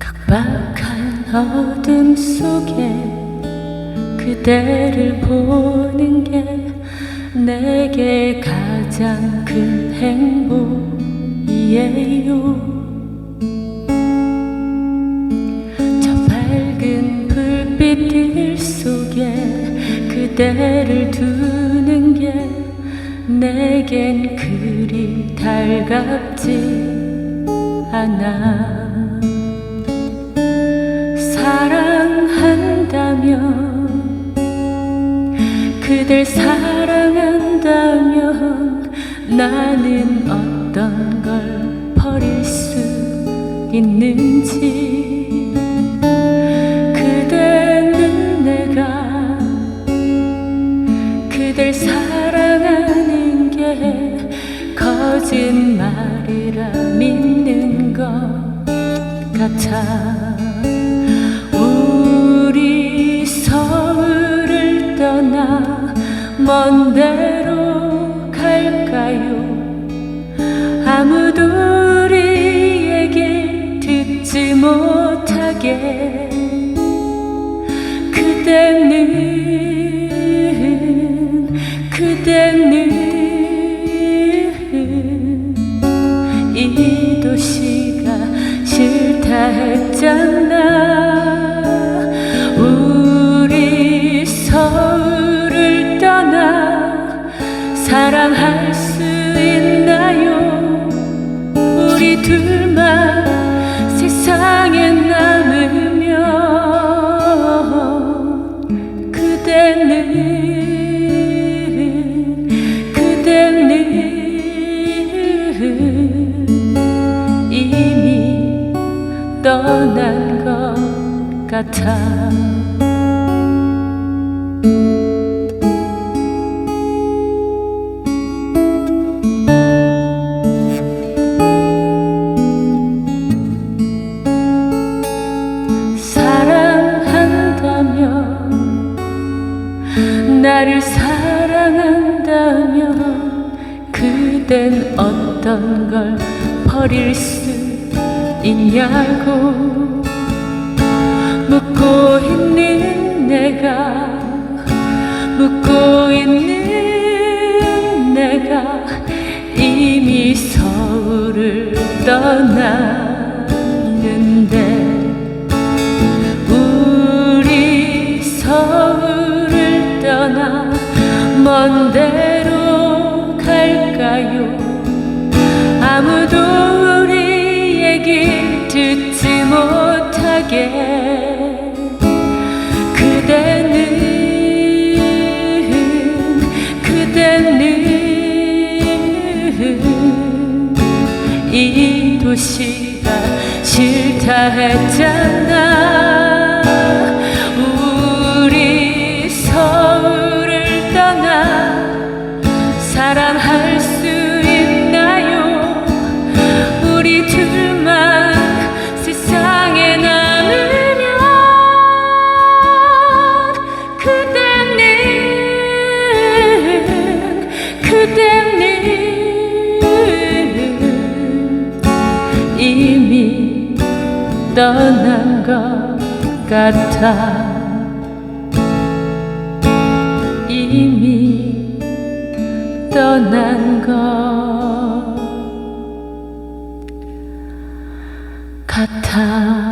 깜박한 어둠 속에 그대를 보는 게 내게 가장 큰 행복이에요. 저 밝은 불빛들 속에 그대를 두는 게 내겐 그리 달갑지 않아. 사랑한다면 그댈 사랑한다면 나는 어떤 걸 버릴 수 있는지 그대는 내가 그댈 사랑하는 게 거짓말이라 믿는 것 같아 떠나 먼 데로 갈까요? 아무도 우리 얘기 듣지 못하게 그대는 그대는 수 있나요? 우리 둘만 세상에 남으면 그대는 그대는 이미 떠난 것 같아 한다면 그댄 어떤 걸 버릴 수 있냐고 묻고 있는 내가 묻고 있는 내가 이미 서울을 떠났 먼 데로 갈까요? 아무도 우리 얘기 듣지 못하게. 그대는 그대는 이 도시가 싫다 했잖아 그대는 이미 떠난 것 같아. 이미 떠난 것 같아.